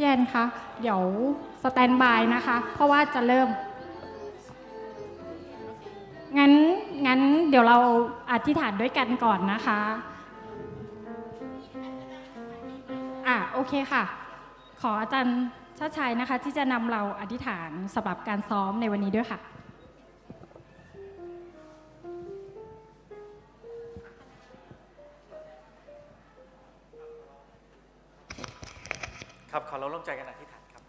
พี่แอนคะ เดี๋ยวสแตนบายนะคะ เพราะว่าจะเริ่ม งั้น งั้นเดี๋ยวเราอธิษฐานด้วยกันก่อนนะคะ อะ โอเคค่ะ ขออาจารย์ชาติชัยนะคะ ที่จะนำเราอธิษฐานสำหรับการซ้อมในวันนี้ด้วยค่ะ ครับขอเราร่วมใจกันอธิษฐานครับ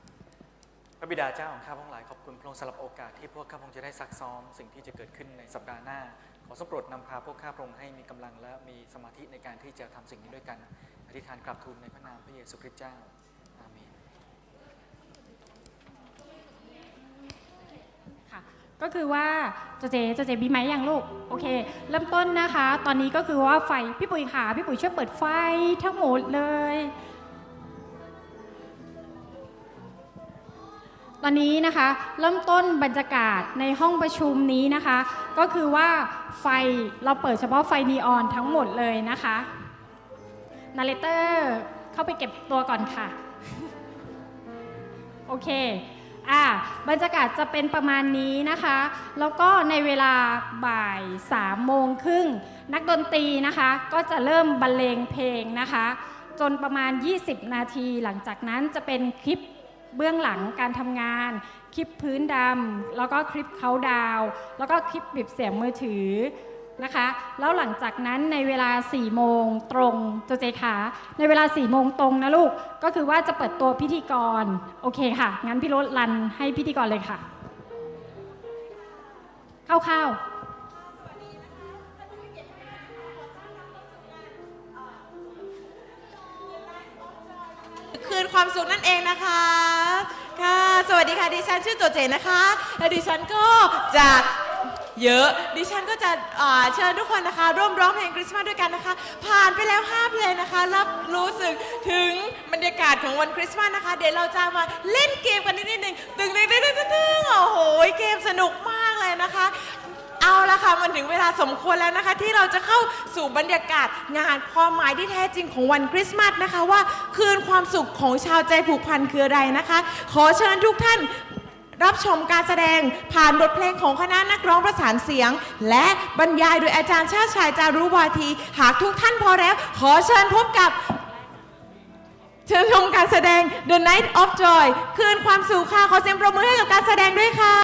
พระบิดาเจ้าของข้าพงหลายขอบคุณพระองค์สำหรับโอกาสที่พวกข้าพงจะได้ซักซ้อมสิ่งที่จะเกิดขึ้นในสัปดาห์หน้า ขอทรงโปรดนำพาพวกข้าพระองค์ให้มีกำลังและมีสมาธิในการที่จะทำสิ่งนี้ด้วยกัน อธิษฐานกราบทูลในพระนามพระเยซูคริสต์เจ้า อาเมน ค่ะก็คือว่าเจเจเจเจมีไหมยังลูกโอเค เริ่มต้นนะคะ ตอนนี้ก็คือว่าไฟพี่ปุ๋ยขาพี่ปุ๋ยช่วยเปิดไฟทั้งหมดเลย ตอนนี้นะคะเริ่มต้นบรรยากาศในห้องประชุมนี้นะคะ ก็คือว่าไฟเราเปิดเฉพาะไฟนีออนทั้งหมดเลยนะคะนาเลเตอร์เข้าไปเก็บตัวก่อนค่ะ โอเคอ่าบรรยากาศจะเป็นประมาณนี้นะคะ แล้วก็ในเวลาบ่าย3โมงครึ่งนักดนตรีนะคะ ก็จะเริ่มบรรเลงเพลงนะคะ จนประมาณ 20 นาทีหลังจากนั้นจะเป็นคลิป เบื้องหลังการทำงาน คลิปพื้นดำแล้วก็คลิปเขาดาวแล้วก็คลิปบิบเสียงมือถือนะคะ แล้วหลังจากนั้นในเวลา 4 โมงตรงโจเจขาในเวลา 4 โมงตรงนะลูก ก็คือว่าจะเปิดตัวพิธีกร โอเคค่ะ งั้นพี่รถรันให้พิธีกรเลยค่ะคร่าวๆ คืนความสุขนั่นเองนะคะ ค่ะ สวัสดีค่ะ ดิฉันชื่อตัวเจนนะคะ และดิฉันก็จะเยอะ ดิฉันก็จะเชิญทุกคนนะคะ ร่วมร้องเพลงคริสต์มาสด้วยกันนะคะ ผ่านไปแล้ว5เพลงนะคะ รับรู้สึกถึงบรรยากาศของวันคริสต์มาสนะคะ เดี๋ยวเราจะมาเล่นเกมกันนิดนึงตึงตึงตึงตึงตึงโอ้โห เกมสนุกมาก ละค่ะมันถึงเวลาสมควรแล้วนะคะ ที่เราจะเข้าสู่บรรยากาศงานความหมายที่แท้จริงของวันคริสต์มาสนะคะ ว่าคืนความสุขของชาวใจผูกพันคืออะไรนะคะ ขอเชิญทุกท่านรับชมการแสดงผ่านบทเพลงของคณะนักร้องประสานเสียง และบรรยายโดยอาจารย์ชาติชายจารุวาที หากทุกท่านพอแล้ว ขอเชิญพบกับเชิญชมการแสดง The Night of Joy คืนความสุขค่ะ ขอเสียงปรบมือให้กับการแสดงด้วยค่ะ